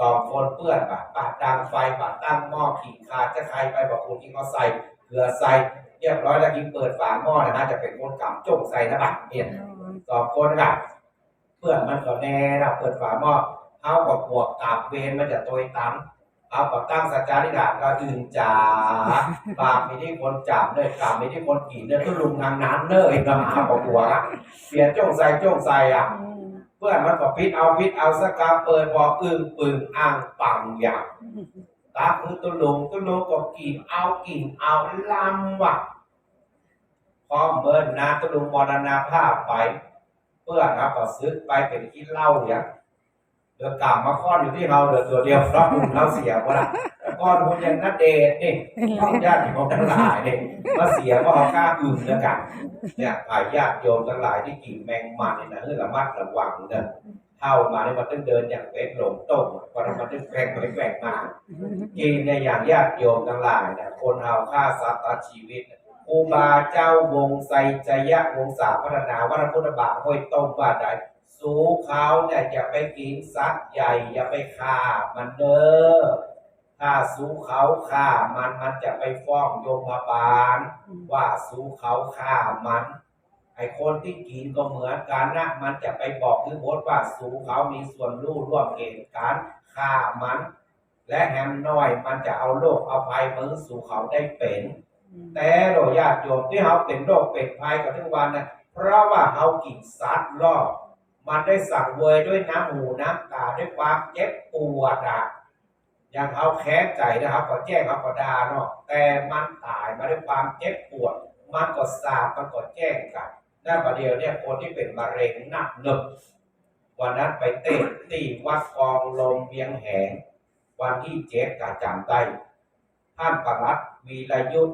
สองคนเปื้อนปะปะดังไฟปะตั้งหม้อขีดขาดจะใครไปบอกคุณที่เขาใส่เกลือใส่เรียบร้อยแล้วกินเปิดฝาหม้อนะฮะจะเป็นคนกำจงใส่นะบัดเนี่ยสองคนกับเพื่อนมันก็แน่นะเปิดฝาหม้อเอากับพวกกาบเวนมันจะตัวตั้มเอากับตั้งสัจจานิดาก็อื่นจ๋าปากมีที่คนจับเนยกาบมีที่คนกินเนยก็ลุงงานนั้นเนยก็มากับหัวอะเปลี่ยนจงใส่จงใส่อะ เพื่อนมันก็พิษเอาพิษเอาสกาเปิดบอกอึ้งปึงอ่างปังอย่างตาคือตุลุงตุลุงก็กินเอากินเอาลำว่ะพอเบินนาตุลุงมรณาภาพไป เพื่อนครับก็ซื้อไปเป็นที่เหล่าอย่างเดือกามมาค้อนอยู่ที่เราเหลือตัวเดียวเพราะคุณเราเสียหมดละ ก้อนคุณยังนัดเดทนี่ชอบญาติโยมทั้งหลายนี่มาเสียก็เอากล้าอื่นแล้วกันเนี่ยฝ่ายญาติโยมทั้งหลายที่กินแมงมันเนี่ยนะให้ระมัดระวังเนอะเข้ามาเนี่ยมันต้องเดินอย่างเป็ดหลงต้มเพราะมันต้องแฝงไปแฝงมากินในยอย่างญาติโยมทั้งหลายนะคนเอาฆ่าสัตว์ตัดชีวิตครูบาเจ้าวงไซจยะวงศาพัฒนาวัดพุทธบาทห้อยต้มว่าใดสูเขาเนี่ยอย่าไปกินสัตว์ใหญ่ อย่าไปฆ่ามันเด้อ ถ้าสู้เขาฆ่ามันมันจะไปฟ้องโยมบาลว่าสู้เขาฆ่ามันไอ้คนที่กินก็เหมือนกันนะมันจะไปบอกคือบดว่าสู้เขามีส่วนรู้ร่วมเหตุการณ์ฆ่ามัน และแฮมน้อยมันจะเอาโรคเอาภัยมือสู่เขาได้เป็น แต่โดยญาติโยมที่เขาเป็นโรคเป็นภัยกับทุกวันนะเพราะว่าเขากินสัตว์รอบมันได้สั่งเวยด้วยน้ำหูน้ำตาด้วยความเจ็บปวดอะ อย่างเขาแค้นใจนะครับก็แจ้งเขาก็ด่าเนาะแต่มันตายมาด้วยความเจ็บปวด มันก็สาบมันก็แจ้งกันนั่นประเดี๋ยวเนี่ยคนที่เป็นมะเร็งหนักหนึกวันนั้นไปเต้นตีวัดกองลมเวียงแหงวันที่เจ็ดกาจำได้ท่านประหลัดวีรยุทธ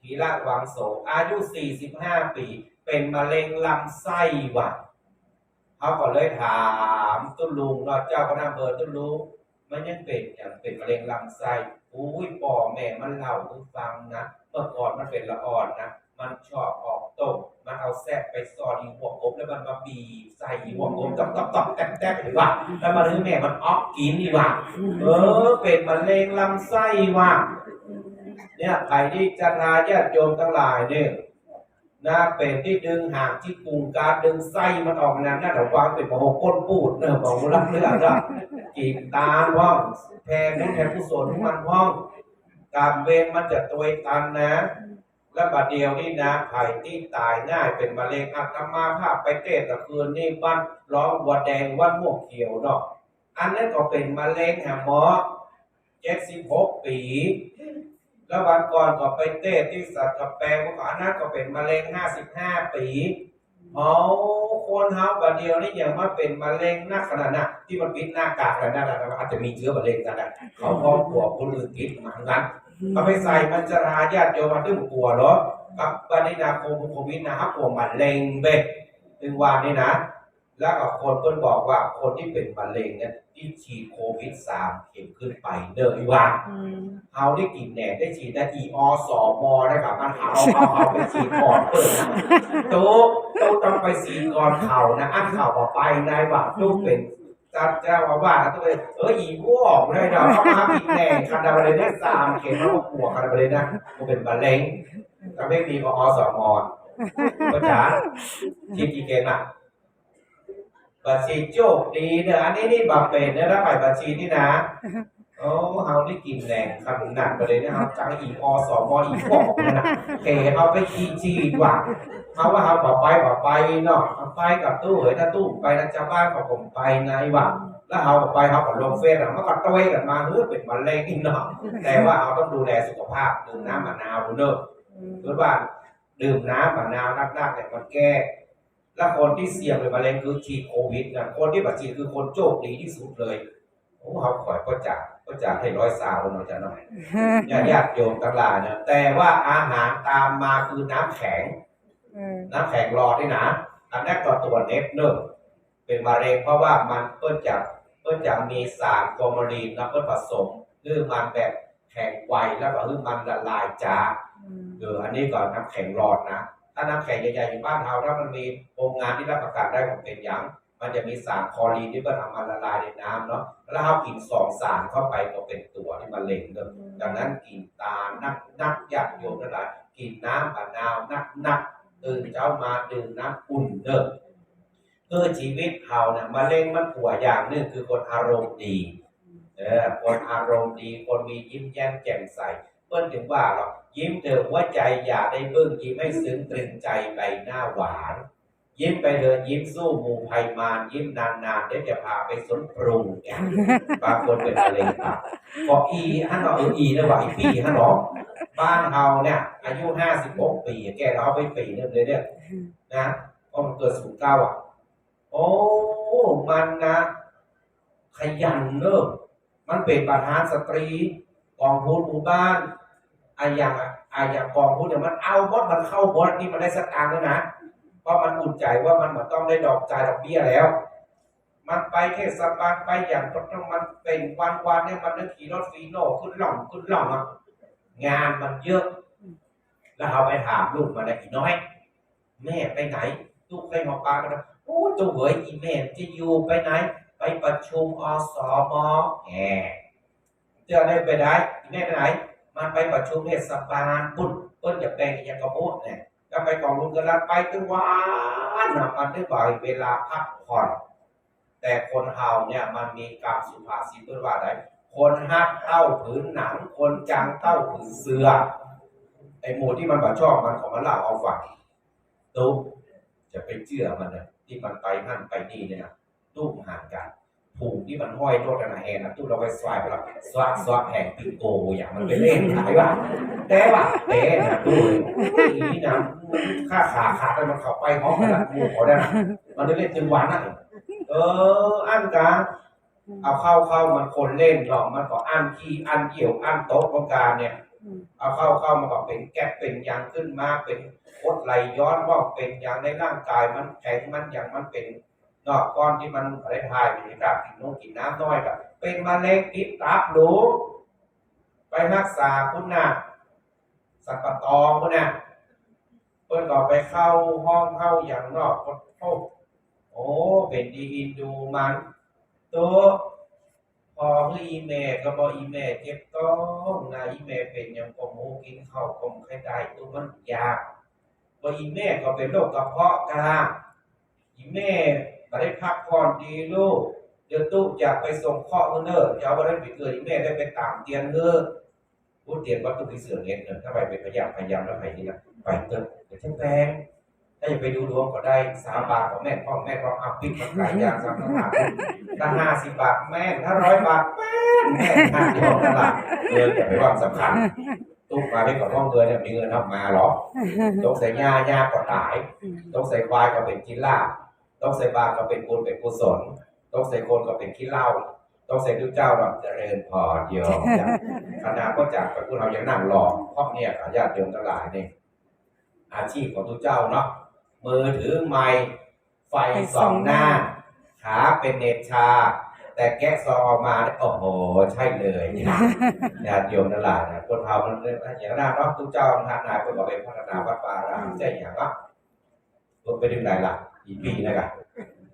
ธีระวังโสอายุ 45 ปี เป็นมะเร็งลำไส้หวัดเขาก็เลยถามตุ้ลุงว่าเจ้าคณะอำเภอตุ้ลุง มันยังเป็นอย่างเป็นมะเร็งลำไส้อุ้ยป่อแม่มันเล่าให้ฟังนะเมื่อก่อนมันเป็นละอ่อนนะมันชอบออกต้มมันเอาแซ่บไปซอดอีหัวกบแล้วมันมาบีใส่อีหัวกบตับตับตับแตกแตกหรือว่าแล้วมาถึงแม่มันออกกินดีกว่าเออเป็นมะเร็งลำไส้ว่ะเนี่ยใครที่จะทาญาติโยมทั้งหลายเนี่ย นะเป็นที่ดึงหางที่กุงการดึงไส้มันออกนั้นน่าจะวางเป็นมโหก้นปูดเนอะบอกรักเรื่องละกินตาว่องแทนบุญแทนกุศลของมันว่องกรรมเวรมันจะตัวตันนะ และบัดเดียวนี่นะไผ่ที่ตายง่ายเป็นมะเร็งอัตมาภาพไปเต้ตะคืนนี่บ้านร้องวัวแดงวัดม่วงเขียวเนาะอันนั้นก็เป็นมะเร็งหาหมอเจ็ดสิบหกปี แล้ววันก่อนก็ไปเต้ที่สัตว์กับแปลงว่าอันนั้นก็เป็นมะเร็งห้าสิบห้าปีเอาคนเฮาบัดเดียวนี่ยังมาเป็นมะเร็งหนักขนาดนั้นที่มันปิดหน้ากากขนาดนั้นนะอาจจะมีเชื้อมะเร็งกันนะเขาพร้อมกลัวคนอื่นติดเหมือนกันเอาไปใส่มันจะราญาติโยมมาตึ้งกลัวเหรอกับปณินาโควิดนะครับกลัวมันเร็งเบ็ดถึงวันนี้นะ แล้วก็คนเพิ่นบอกว่าคนที่เป็นมะเร็งเนี่ยที่ฉีดโควิดสามเข็มขึ้นไปเด้ออีว่าเขาได้กินแหนได้ฉีดได้อีอสมนะครับมันเอาเอาเอาไปฉีดก่อนเปิดนะตุ๊กตุ๊กต้องไปฉีดก่อนเข่านะอันเข่าออกไปนายว่าตุ๊กเป็นเจ้าเจ้าอาว่าสต้องไปเอออีพวกเลยเนาะเขามากินแหนคันดาบเลยได้สามเข็มแล้วก็ปวดคันดาบเลยนะมันเป็นมะเร็งก็ไม่มีก็อสมก็จ๋าฉีดกี่เข็มอะ บัญชีโชคดีเนอะอันนี้นี่บักเป็นเนอะแล้วไปบัญชีนี่นะโอ้เฮาได้กินแรงขนาดไปเลยนะเฮาจังอีอสมอีบอกเนี่ยนะเอเฮาไปขี่จีกว่าเฮาว่าเฮาบอกไปบอกไปเนาะเอไปกับตู้เอ๋ยถ้าตู้ไปนะชาวบ้านบอกผมไปไงวะแล้วเฮาบอไปเฮาก็ลงเฟซอะมันก็ต้วยกันมาเฮ้ยเป็นมะเร็งอีกเนาะแต่ว่าเฮาต้องดูแลสุขภาพดื่มน้ำมะนาวเนอะหรือว่าดื่มน้ำมะนาวนักๆเนี่ยมันแก้ และคนที่เสี่ยงเป็นมะเร็งคือฉีดโควิดนะคนที่บัดฉีดคือคนโชคดีที่สุดเลยโอ้เขาขอยก็จ่าก็จ่าให้ร้อยสาวหน่อยจะหน่อยญาติญาติโยมทั้งหลายนะแต่ว่าอาหารตามมาคือน้ำแข็งน้ำแข็งรอที่นะอันนั้นก็ตัวเน็บเนอะเป็นมะเร็งเพราะว่ามันเพิ่นจะเพิ่นจะมีสารฟอร์มาลีนแล้วเพิ่นผสมคือมันแบบแข็งไวแล้วก็คือมันละลายจ้าเอออันนี้ก่อนน้ำแข็งรอดนะ ถ้าน้ำแข็งใหญ่ๆอยู่บ้านเราถ้ามันมีโรงงานที่รับประกันได้ผมเป็นอย่างมันจะมีสารคลอรีนที่มันทำมันละลายในน้ำเนาะแล้วเรากินสองสารเข้าไปก็เป็นตัวที่มะเร็งเนอะดังนั้นกินตานักนักอยากโยมทั้งหลายกินน้ำมะนาวนักนักตื่นเช้ามาดื่มน้ำอุ่นเนอะคือชีวิตเราเนี่ยมะเร็งมันป่วอย่างนึงคือคนอารมณ์ดีเออคนอารมณ์ดีคนมียิ้มแย้มแจ่มใสเพิ่อนถึงว่าหรอก ยิ้มเถอะหัวใจอย่าได้เบิ่งยิ้มให้ซึ้งตรึงใจใบหน้าหวาน ยิ้มไปเถอะยิ้มสู้มูภัยมารยิ้มนานๆเดี๋ยวจะพาไปสนปรุงเนี่บางคนเป็นมะเร็งตับอกอีฮันเนาเอออีนะว่าอีปีฮันเนาบ้านเฮาเนี่ย อายุห้าสิบหกปีแกเราไปปีนึงเลยเนี่ยนะเพราะมันเกิดศูนย์เก้าอะ โอ้มันนะขยันเนอะมันเป็นประธานสตรีกองทุนหมู่บ้าน ไอ้อย่างอะไอ้ย่างกองทุนเนี่ยมันเอาบดมันเข้าบดนี่มันได้สตางค์แล้วนะเพราะมันอุ่นใจว่ามันมือนต้องได้ดอกจ่ายดอกเบี้ยแล้ว มันไปเทศบาลไปอย่างต้องมันเป็นวันวันๆเนี่ยมันได้ขี่รถฟีโน่ขึ้นหล่องขึ้นหล่องอะงานมันเยอะ แล้วเอาไปถามลูกมันได้อีน้อย แม่ไปไหนลูกไปหมอปลากันนะโอ้เจ้าเหวยอีแม่จะอยู่ไปไหน ไปประชุมอสมแหมเจะได้ไปได้อีแม่ไปไหน มันไปประชุมเทศบาลปุ่นเปิ้นจะแปลงอย่างกระโมดเนี่ยก็ไปกองลุงกันละไปตั้งวันนะมันได้บ่อยเวลาพักผ่อน แต่คนเฮาเนี่ยมันมีกรรมสุภาษิตเพิ่นว่าไดคนฮักเต้าผืนหนัง คนจังเต้าผืนเสือไอ้หมูที่มันบ่ชอบมันของมันเล่าเอาฝังตุ๊จะไปเชื่อมันนะที่มันไปนั่นไปนี่เนี่ยตู้ห่างกัน ผูกที่มันห้อยโทษกันแหงนะตู้เราไปสวายไปแล้วสวาสวาแหงปิโกอย่างมันไปเล่นขายว่าแต่ว่าแต่นะตู้นี่นะค่าขาขาดแล้วมันเข้าไปห้องกันละหมูขาได้นะมันได้เล่นจนวันนะเอออันกลาเอาเข้าเข้ามันคนเล่นหรอกมันก็อันขี้อันเกี่ยวอันโต๊ะของการเนี่ยเอาเข้าเข้ามาก็เป็นแก๊สเป็นยางขึ้นมาเป็นโคดไหลย้อนว่าเป็นยางในร่างกายมันแข็งมันอย่างมันเป็น นอกก้อนที่มันอะไรทายมีกับกินนมกินน้ำน้อยกับเป็นมะเร็งติดตับหรูไปรักษาคุณนะสัตว์ปะตองคุณนะเพิ่นก็ไปเข้าห้องเข้าอย่างนอกก็เข้าโอ้เป็นดีอินดูมันตัวพอคืออีแม่ก็บอกอีแม่เจ็บท้องนะอีแม่เป็นยังกมูกินข้าวคงไข่ได้ตัวมันยากพออีแม่ก็เป็นโรคกระเพาะกลางอีแม่ ไม่ได้พักผ่อนดีลูกเดี๋ยวตู้จะไปส่งข้อเนอจะเอาไปได้ไปเกิดอีแม่ได้ไปตามเตียนเนอพูดเตียนว่าตู้ที่เสือเงี้ยเนอถ้าไปเป็นพยายามพยายามแล้วไปนี่นะไปเถอะเดี๋ยวฉันแปลงถ้าอยากไปดูดวงก็ได้สามบาทของแม่พ่อแม่พ่อเอาปิ๊กมาขายยาสามบาทถ้าห้าสิบบาทแม่ถ้าร้อยบาทแม่แม่ห้าที่ห้องตลาดเงินอย่าไปว่าสำคัญตุ๊กมาได้กับห้องเงินเนี่ยมีเงินทำมาหรอต้องใส่หญ้าหญ้าก็ตายต้องใส่ควายก็เป็นกินลาบ ต้องใส่บาตรก็เป็นบุญเป็นกุศลต้องใส่คนก็เป็นขี้เหล้าต้องใส่ทุกเจ้าแบบเจริญพรโยมจ้ะคณะก็จากไปพวกเรายังนั่งรอเพราะเนี่ยญาติโยมทั้งหลายเนี่ยอาชีพของทุกเจ้าเนาะมือถือไม้ไฟส่องหน้าขาเป็นเนตรชา แต่แกะซองออกมาเนี่ยโอ้โหใช่เลยเนี่ยญาติโยมทั้งหลายนะคนเฮามันเนี่ยอย่างนั้นเนาะทุกเจ้าทานนายคนบอกเป็นพัฒนาวัดป่ารามใจอย่างว่าลงไปถึงไหนล่ะ อีปีนะครับ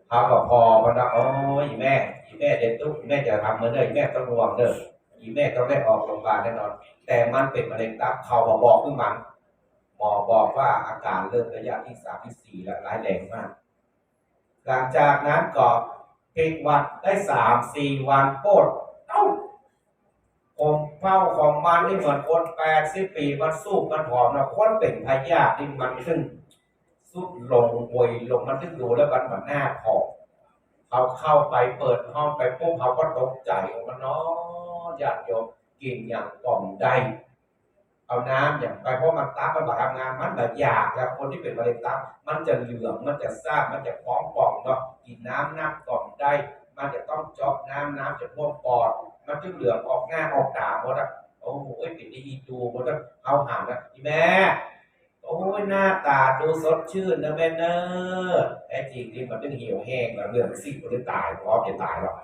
เขาก็พอมันนะโอ้ยอีแม่อีแม่เด็ดตุ๊กแม่จะทำเหมือนเดิมแม่ต้องระวังเด้ออีแม่ต้องได้ออกโรงพยาบาลแน่นอน แต่มันเป็นมะเร็งตับเขาบอกบอกขึ้นมันหมอบอกว่าอาการเริ่มระยะที่สามที่สี่แล้วร้ายแรงมาก หลังจากนั้นก็ติดหวัดได้สามสี่วันโปดเอ้าผมเฝ้าของมันนี่เหมือนคนแปดสิบปีมันสู้มันผอมนะคนเป็นพยาธินี่มันขึ้น สุดลงหวยลงมันขึ้นดูแล้วมันเหมือนหน้าผอมเขาเข้าไปเปิดห้องไปปุ๊บเขาก็ตกใจออกมาเนาะญาติโยมกินอย่างกล่อมได้เอาน้ำอย่างไปเพราะมันตับมันบาทำงานมันแบบอยากแล้วคนที่เป็นมะเร็งตับมันจะเหลืองมันจะซ่ามันจะฟ้องป่องเนาะกินน้ำน้ำกล่อมได้ มันจะต้องเจาะน้ำน้ำจะท่วมปอด มันจะเหลืองออกหน้าออกตาหมดอะโอ้โหปิดดีดูหมดอะเอาหามนะอีแม่ โอ้ยหน้าตาดูสดชื่นนะแม่เนอแต่จริงที่มันต้องเหี่ยวแห้งแล้วเรื่องสิมันจะตายพร้อมจะตายหรอก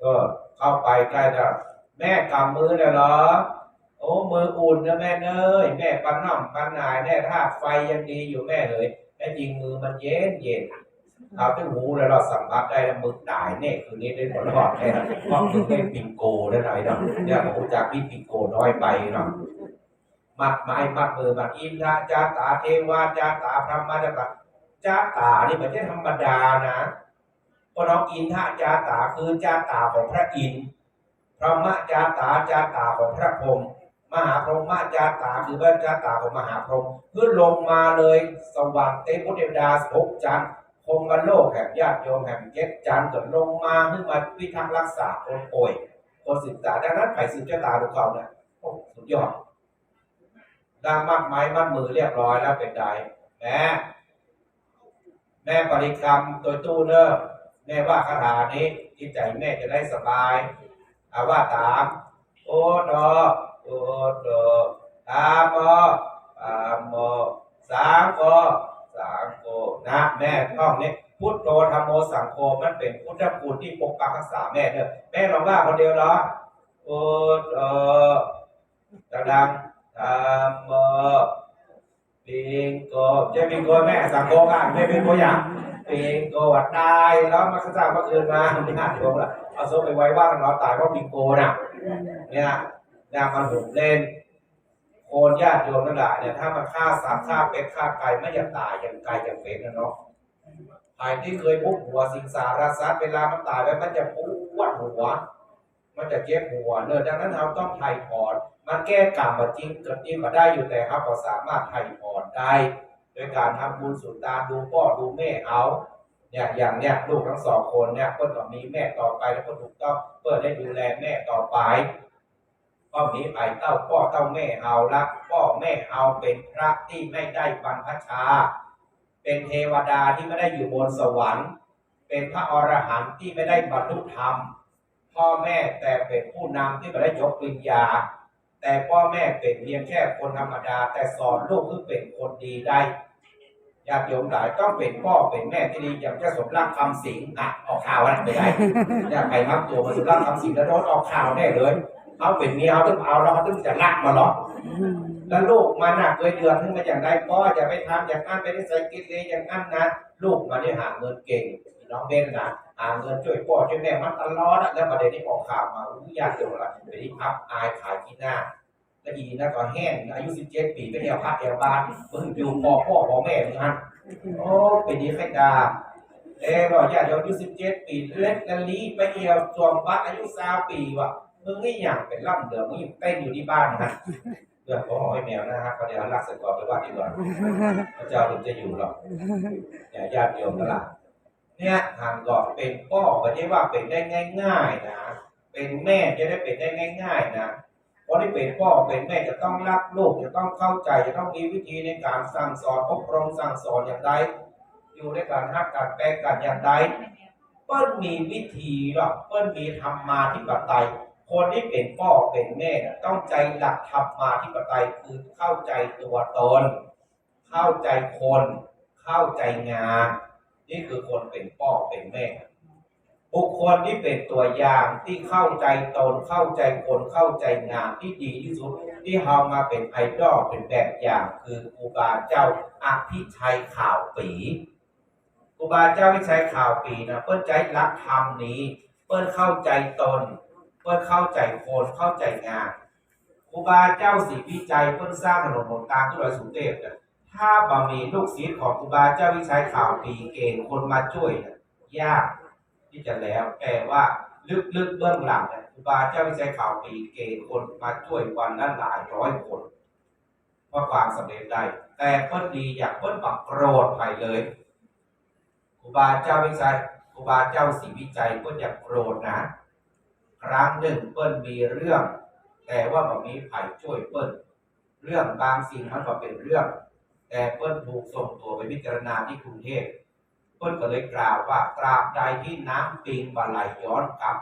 เออเข้าไปใกล้จะแม่กำมือเลยเหรอ โอ้มืออุ่นนะแม่เนยแม่ปันน้ำปันนายแน่ธาตุไฟยังดีอยู่แม่เลยแต่จริงมือมันเย็นเย็นเอาที่หูแล้วเราสัมผัสได้แล้วมึงตายแน่คืนนี้ได้ผลรอดแน่เพราะมึงได้ปิงโกได้หน่อยเนาะเนี่ยผมจากพี่ปิงโกน้อยไปเนาะ มัดไม้มัดมือมัดอินทาจาตาเทวาจาตาพระมาจาตาจาตานี่ไม่ใช่ธรรมดานะเพราะน้องอินทาจาตาคือจาตาของพระอินทร์พระมะจาตาจาตาของพระพรหมมหาพรหมมาจาตาคือพระจาตาของมหาพรหมคือลงมาเลยสวรรค์เทพเทวดาภพจันทร์คงมาโลกแห่งญาติโยมแห่งเจ็ดจันทร์เกิดลงมาขึ้นมาพิทักษ์รักษาคนป่วยคนศึกษาดังนั้นไผ่สืบชะตาดูเขาเนี่ยสุดยอด ดังมัดไม้มัดมือเรียบร้อยแล้วเป็นไดแม่แม่ปริกรรมโดยตู้เนอร์แม่ว่าคาถานี้จิตใจแม่จะได้สบายอาว่าตามโอดอโอดอตามโมตามโมสามโกสังโฆนะแม่ท่องนี้พุทโธธรรมโมสังโฆมันเป็นพุทธคุณที่ปกปักรักษาแม่เด้อแม่ลองว่าคนเดียวเหรอโอโตดังๆ ธรรมโมปิงโกใช่ปิงโกแม่สังโฆอะแม่เป็นตัวอย่างปิงโกวัดตายแล้วมาสร้างเมื่อคืนมาไม่น่าโกงละเอาโซ่ไปไว้ว่ากันเราตายเพราะปิงโกน่ะเนี่ยนางมันหุมเล่นโคนญาติโยมทั้งหลายเนี่ยถ้ามาฆ่าสัตว์ฆ่าเป็ดฆ่าไก่ไม่อยากตายอย่างไก่อย่างเป็ดนะเนาะไก่ที่เคยพุกหัวสิงสารสัตว์เวลามันตายไปมันจะปวดหัว มันจะเจ็บหัวเนอะดังนั้นเราต้องไถ่ถอนมันแก้กรรมมาจริงเกิดจริงมาได้อยู่แต่ครับก็สามารถไถ่ถอนได้โดยการทำบุญสุนทาดูพ่อดูแม่เอาเนี่ยอย่างเนี้ยลูกทั้งสองคนเนี่ยเพื่อนก็มีแม่ต่อไปแล้วก็ถูกต้องเพื่อได้ดูแลแม่ต่อไปก็มีไปเต้าพ่อเต้าแม่เอาละพ่อแม่เอาเป็นพระที่ไม่ได้บรรพชา เป็นเทวดาที่ไม่ได้อยู่บนสวรรค์ เป็นพระอรหันต์ที่ไม่ได้บรรลุธรรม พ่อแม่แต่เป็นผู้นำที่ไม่ได้ยกปริญญา แต่พ่อแม่เป็นเพียงแค่คนธรรมดา แต่สอนลูกให้เป็นคนดีได้ญาติโยมหลายต้องเป็นพ่อเป็นแม่ที่ดีอย่างเจะสมรักคำสิงห์อะออกข่าวอะไรไม่ได้อยากไปมักตัวมาสมรักคำสิงห์แล้วโดนออกข่าวแน่เลยเขาเป็นเมียเขาต้องเอาแล้วเขาต้องจะรักมาหรอกแล้วลูกมันน่ะเคยเดือดขึ้นมาอย่างไรก็จะไปทำอย่างนั้นไปนิสัยกิเลสอย่างนั้นนะลูกมันได้หาเงินเก่งน้องเบนนะ หาเงินช่วยพ่อช่วยแม่มันตลอดอะแล้วประเด็นนี้ออกข่าวมาอุ้ยยากเดียวละไปที่พับอายขายที่หน้าแล้วอีนะก็แห้งอายุสิบเจ็ดปีไปเที่ยวพักเที่ยวบ้านมึงอยู่พ่อพ่อพ่อแม่มึงฮะโอ้เป็นดีใครดาเอ้บอกอยาเดี๋ยวอายุสิบเจ็ดปีเล็กละลีไปเที่ยวสวมบัตรอายุสามปีว่ะมึงนี่อย่างเป็นล่ำเดือมึงยังเต้นอยู่ที่บ้านนะเรื่องของหอยแมวนะฮะก็เดี๋ยวรักษากรไปว่าดีกว่าพระเจ้าถึงจะอยู่หรอกอย่าญาติโยมกันละ เนี่ยทางก่อนเป็นพ่อก็ใช่ว่าเป็นได้ง่าย ๆ นะ เป็นแม่จะได้เป็นได้ง่าย ๆ นะเพราะที่เป็นพ่อเป็นแม่จะต้องรักลูกจะต้องเข้าใจจะต้องมีวิธีในการสั่งสอนอบรมสั่งสอนอย่างไรอยู่ในการฮักการแปลกันอย่างไรเปิ้ลมีวิธีหรอกเปิ้ลมีธรรมาธิปไตยคนที่เป็นพ่อเป็นแม่น่ะต้องใจหลักธรรมาธิปไตยคือเข้าใจตัวตน เข้าใจคน เข้าใจงาน นี่คือคนเป็นพ่อเป็นแม่ บุคคลที่เป็นตัวอย่างที่เข้าใจตนเข้าใจคนเข้าใจงานที่ดีที่สุด ที่เอามาเป็นไอดอลเป็นแบบอย่างคือครูบาเจ้าอภิชัยข่าวปีครูบาเจ้าวิชัยข่าวปีนะเปิ้ลใจรักธรรมนี้ เปิ้ลเข้าใจตน เปิ้ลเข้าใจคนเข้าใจงานครูบาเจ้าศรีวิจัยเปิ้ลสร้างถนนหนทางที่ลอยสุเทพนะ ถ้าบะมีลูกศิษย์ของครูบาเจ้าวิชัยข่าวปีเกณฑ์คนมาช่วยยากที่จะแล้วแต่ว่าลึกๆเบื้องหลังนะครูบาเจ้าวิชัยข่าวปีเกณฑ์คนมาช่วยวันละหลายร้อยคนเพราะความสำเร็จได้แต่เปิ้ลดีอยากเปิ้ลปักโกรธไปเลยครูบาเจ้าวิจัยครูบาเจ้าศรีวิจัยเปิ้ลอยากโกรธนะครั้งหนึ่งเปิ้ลมีเรื่อง แต่ว่าบ่มีไผ่ช่วยเปิ้ลเรื่องบางสิ่งมันก็เป็นเรื่อง แต่เปิ้ลถูกส่งตัวไปพิจารณาที่กรุงเทพเปิ้ลก็เลยกล่าวว่าตราบใดที่น้ำปิงบาไหลย้อนกลับ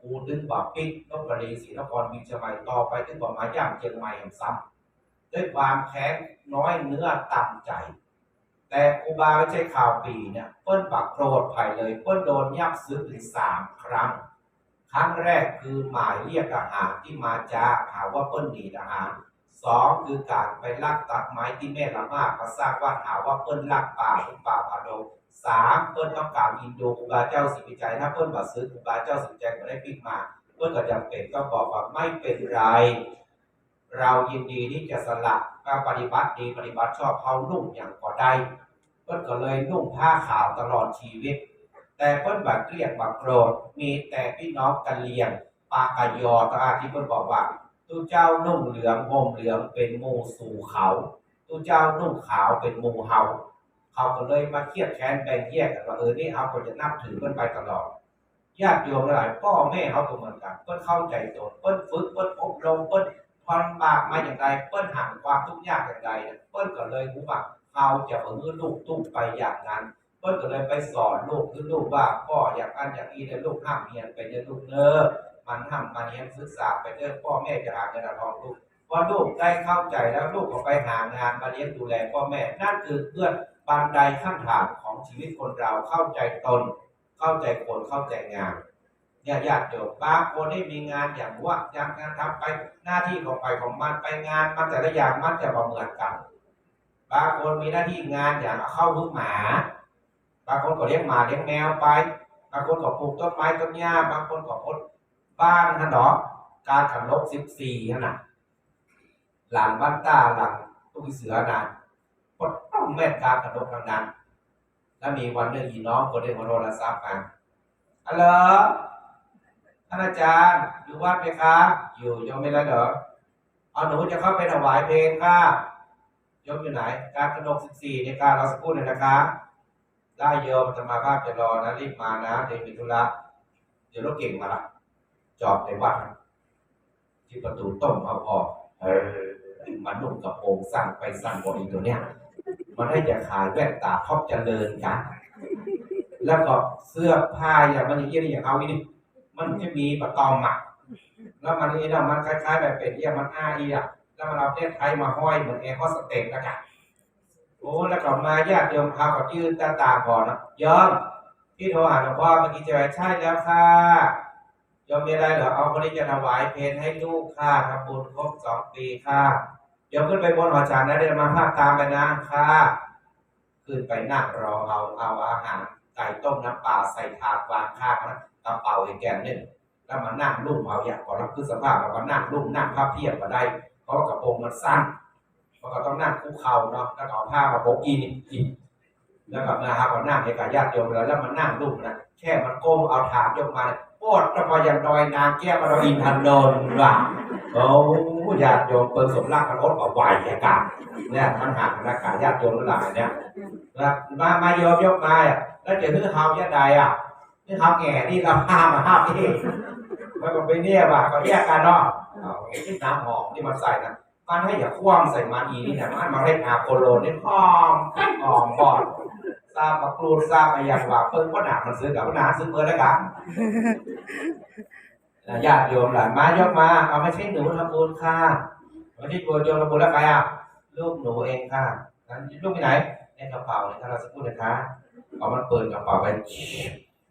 กูดึงบ่าปิดลบบุรีศรีนครบินเชียงใหม่ต่อไปถึงบ่มาย่างเชียงใหม่แห่งซ้ำด้วยความแค้นน้อยเนื้อต่ำใจ แต่ครูบาไม่ใช่ข่าวปีเนี่ยเปิ้ลปักโกรธภายเลยเปิ้ลโดนยับซื้อถึงสามครั้ง ครั้งแรกคือหมายเรียกทหารที่มาจ้าหาว่าเปิ้ลหนีทหาร สองคือการไปลักตัดไม้ที่แม่ละมากมาสร้างว่าหาว่าเปิ้ลลักป่าหรือป่าผาดงสามเปิ้ลต้องการอินดูครูบาเจ้าสิบิจัยถ้าเปิ้ลบาซื้อครูบาเจ้าสิบิจัยก็ได้ปิ้งมาเปิ้ลก็จำเป็นก็บอกว่าไม่เป็นไร เรายินดีที่จะสละก็ปฏิบัติดีปฏิบัติชอบเขานุ่งอย่างก็ได้เปิ้ลก็เลยนุ่งผ้าขาวตลอดชีวิต แต่เปิ้ลบักเกลียดบักโกรธมีแต่พี่น้องกันเลียงปากายอตาที่เปิ้ลบอกว่า ตู้เจ้านุ่งเหลืองห่มเหลืองเป็นหมูสู่เขาตู้เจ้านุ่งขาวเป็นหมูเฮาเขาก็เลยมาเครียดแค้นแบ่งแยกกันว่าเออนี่เขาก็จะนับถือเปิ้ลไปตลอดญาติโยมหลายพ่อแม่เขาก็เหมือนกันเปิ้ลเข้าใจตนเปิ้ลฝึกเปิ้ลอบรมเปิ้ลทนบากมาอย่างไรเปิ้ลห่างความทุกข์ยากอย่างไรเปิ้ลก็เลยรู้ว่าเขาจะเออลูกตุ้มไปอย่างนั้นเพิ่นก็เลยไปสอนลูกคือลูกว่าพ่ออยากอันอย่างนี้เด้อลูกห้ามเรียนไปเด้อลูกเด้อ มันห้ามมาเรียนศึกษาไปเด้อพ่อแม่จะหาเงินเอาทองลูกพอลูกได้เข้าใจแล้วลูกก็ไปหางานมาเลี้ยงดูแลพ่อแม่ นั่นคือเพื่อนบันไดขั้นฐานของชีวิตคนเราเข้าใจตน เข้าใจคนเข้าใจงานเนี่ยญาติโยมบางคนที่มีงานอย่างว่าอย่างงานทำไปหน้าที่ของไปของมันไปงานมันแต่ละอย่างมันจะบ่เหมือนกัน บางคนมีหน้าที่งานอย่างเอาเข้าลูกหมา บางคนก็เลี้ยงหมาเลี้ยงแมวไป บางคนก็ปลูกต้นไม้ต้นหญ้าบางคนก็พด บ้านฮะเนาะการขันลบสิบสี่ฮะน่ะหลังบ้านตาหลังตุ้ยเสือนะพดต้องแม่การขันลบทางนั้นแล้วมีวันหนึ่งอีน้องคนหนึ่งมาโทรศัพท์มาฮัลโหลท่านอาจารย์อยู่วัดไหมคะอยู่ยมไม่แล้วเหรอเอาหนูจะเข้าไปถวายเพลงค่ะยมอยู่ไหน การขนมสิบสี่ในการเราสักครู่หนึ่งนะคะ ได้โยมธรรมาภาพจะรอนะรีบมานะเดี๋ยวมีธุระเดี๋ยวรถเก่งมาละ จอดในวัดที่ประตูต้มเอาพอเออมันนุ่งกระโปรงสั่งไปสั่งบริตัวเนี้ยมันให้จะขายแว่นตาท็อปเจริญกัน แล้วก็เสื้อผ้าอย่างมันอย่างเงี้ยอย่างเอาอีนี่มันจะมีประตอมหมักแล้วมันนี่นะมันคล้ายๆ แบบเป็นเอียมันอ้าอีอะแล้วมันเอาเพศไทยมาห้อยเหมือนแอร์โฮสเตสนะจ๊ะโอ้แล้วก็มาญาติโยมเขาก็ยื่นตาตาก่อนนะโยมพี่โทรหาหลวงพ่อเมื่อกี้จะไปใช่แล้วค่ะ ยมมีอะไรเหรอเอาคนนี้จะถวายเพลให้ลูกค่ะทำบุญครบสองปีค่ะโยมขึ้นไปบนหอฉันนะเดี๋ยวมาภาพตามไปนะค่ะขึ้นไปนั่งรอเอาเอาอาหารไก่ต้มน้ำปลาใส่ถาดวางข้างนะกระเป๋าอีกแกนหนึ่งแล้วมานั่งลุ่มเอาอย่างก่อนรับคือสภาพแล้วก็นั่งลุ่มนั่งพับเพียบมาได้ เพราะกระโปรงมันสั้นมันก็ต้องนั่งคุกเข่าเนาะแล้วก็เอาผ้ามาโปกอีนี่อีกแล้วก็มาครับก็นั่งให้กับญาติโยมแล้วแล้วมันนั่งลุ่มนะแค่มันก้มเอาถาดยกมาเนี่ย อดก็พออย่างดอยนางแก้วมาเราอินทันโดนว่ะโอ้ญาติโยมเปิดสมรักมันอดเอาไหวอากาศเนี่ยมันห่างนะกาญาติโยมหลายเนี่ยแล้วมามาโยมยกมาอะแล้วจะฮือเฮาญาติใดอะฮือเฮาแง่นี่เราห้ามมาห้ามนี่แล้วก็ไปเนี่ยว่ะก็แยกกันเนาะเอาที่น้ำหอมที่มันใส่นะมันให้อย่าคว่ำใส่มันอีนี่นะมันมาเล่นอาโคโลนนี่หอมหอมบอด ทราบประกรูดทราบมาอย่างว่าเพิ่งก็หนามันซื้อกับหนาซื้อเมื่อแล้วกันญาติโยมหลานมายกมาเอาไม่ใช่หนูทำบุญค่ะไม่ใช่ตัวโยมทำบุญแล้วใครอะลูกหนูเองค่ะนั้นลูกไปไหนในกระเป๋าในคาราสกุลนะคะเอามันเปิดกระเป๋าไป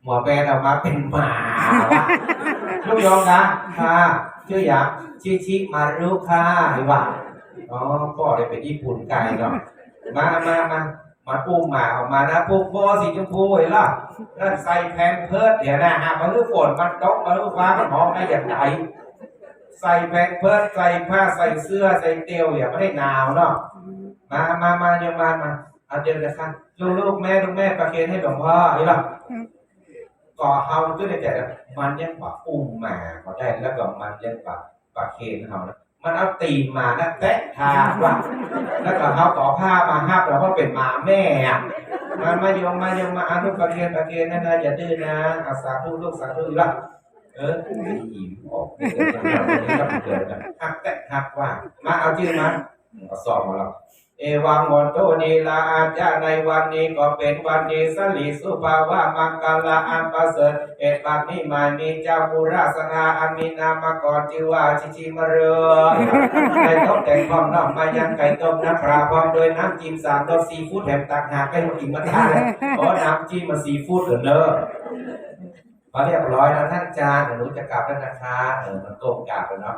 หมอแบนออกมาเป็นหมาว่ะลูกโยมนะค่ะชื่ออย่างชิชิมารุค่ะหรือว่าอ๋อพ่อได้ไปญี่ปุ่นไกลเนาะมามามา มาปุ้มหมาออกมานะปุ้มบอสีชมพูเห็นล่ะแล้วใส่แพนเพิร์ดเดี๋ยวนะฮะมันรู้ฝนมันตกมันรู้ฟ้ามันหอมได้อย่างไรใส่แพนเพิร์ดใส่ผ้าใส่เสื้อใส่เตียวอย่าไม่ได้หนาวเนาะมามามาเดี๋ยวมามาเอาเดี๋ยวนะครับลูกลูกแม่ลูกแม่ประเคนให้หลวงพ่อเห็นล่ะก่อเฮาก็ได้แต่มันยังกว่าอุ้มหมาเขาได้แล้วก็มันยังกว่าประเคนเฮานะ มันเอาตีนมานะแตะทาว่าแล้วก็เขาต่อผ้ามาห้าบแล้วก็เป็นหมาแม่มามาโยมมาโยมมาอานุประเคนประเคนนะนะอย่าดื้อนะอาสาธุลูกสาธุละเอออิ่มออกเออมันเกิดนะหักแตะหักว่ามาเอาชื่อมาเอาสอบมาแล้ว เอวังหมดโตนีลาอาจาในวันนี้ก็เป็นวันดีสลีสุภาวะมังกลาอันประเสริฐเอ็ดบัดนี้มามีเจ้าภูราสนาอันมีนามาก่อนชื่อว่าชิชิมาเรือไก่ต้มแต่งพร้อมน้ำมายังไก่ต้มน้ำปลาพร้อมโดยน้ำจิ้มสามรสซีฟู้ดแถมตักหากให้มันกินมาทานเลยเพราะน้ำจิ้มมาซีฟู้ดเหมือนเดิมพอเรียบร้อยแล้วท่านอาจารย์หนูจะกลับแล้วนะคะเออมันโกงกลับแล้วเนาะ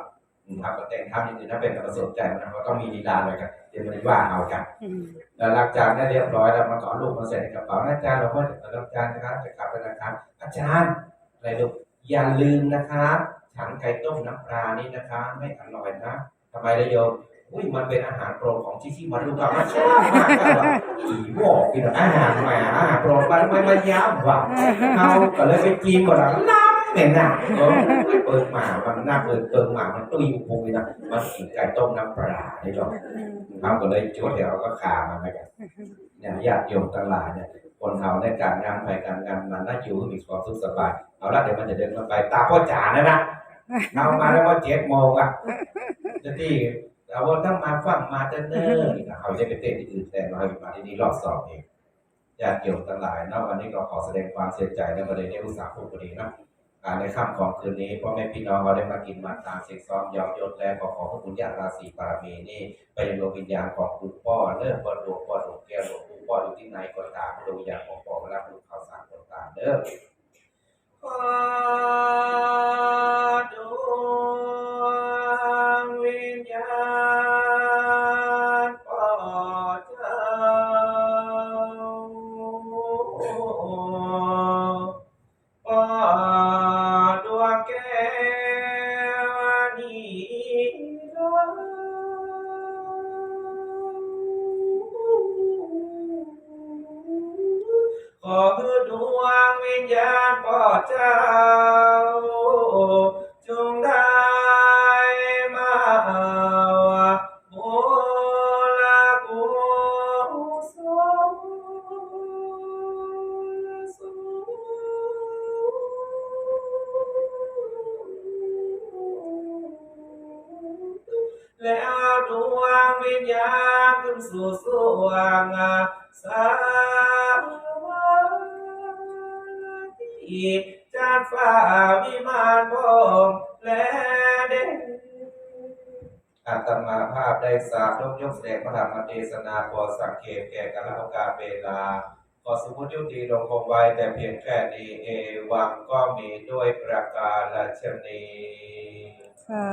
ครับก็แต่งทำอย่างอื่นถ้าเป็นประสบใจมันก็ต้องมีลีลาเลยกันเดี๋ยวมันจะว่าเอากันอืมแล้วหลังจากนั้นเรียบร้อยแล้วมาขอลูกมาใส่ในกระเป๋านะอาจารย์เราก็จะรับอาจารย์นะครับจะกลับไปนะครับ อาจารย์อะไรลูกอย่าลืมนะครับฉันไก่ต้มน้ำปลานี่นะคะไม่อร่อยนะทำไมล่ะโยมอุ้ยมันเป็นอาหารโปรดของที่ที่มาดูกับมาชอบมากเลยว่ะอีบอกกินอาหารใหม่อาหารโปรดมันไม่มาย้ำว่ะเอาก็เลยไปกินหมดแล้วล้ำ เนี่ยนะเออเปิดหมามันน่าเปิดเปิดหมามันตุ้ยปุยนะมันกินไก่ต้มน้ำปลานี่หรอกอืมเขาก็เลยจุดเดี๋ยวก็ขามันไปกันเนี่ยญาติโยมทั้งหลายเนี่ยคนเราในการงานไปการงานมันน่าอยู่มีความสุขสบายเอาละเดี๋ยวมันจะเดินมาไปตามพ่อจ๋านะนะเอามาแล้วว่าเจ็ดโมงอะจะที่เราว่าต้องมาฟังมาเดินเนอร์นี่นะเขาจะไปเต้นที่อื่นแต่เราอยู่มาที่นี่รอบสองเองญาติโยมทั้งหลายเนาะวันนี้ก็ขอแสดงความเสียใจในประเด็นที่อุตสาหพูดพอดีเนาะการ ในค่ำของคืนนี้พ่อแม่พี่น้องเราได้มากินมาตามเซ็กซ้อมยอมยศและขอขอบพระคุณญาติราศีปารมีนี่ไปยังดวงวิญญาณของคุณพ่อเลิกพ่อหลวงพ่อหลวงแก้วหลวงปู่พ่ออยู่ที่ไหนก็ตามดวงวิญญาณของพ่อมารับรู้ข่าวสารก็ตามเด้อ ดวงวิญญาณขึ้นสู่สวงสาวาที่จานฟ้าวิมานพมและเด่นอาตมาภาพได้สาธยกแสดงพระธรรมเทศนาบอสังเขตแก่กันละโอกาสเวลาขอสมมติยุติลงคงไว้แต่เพียงแค่นี้เอวังก็มีด้วยประการละชนีสา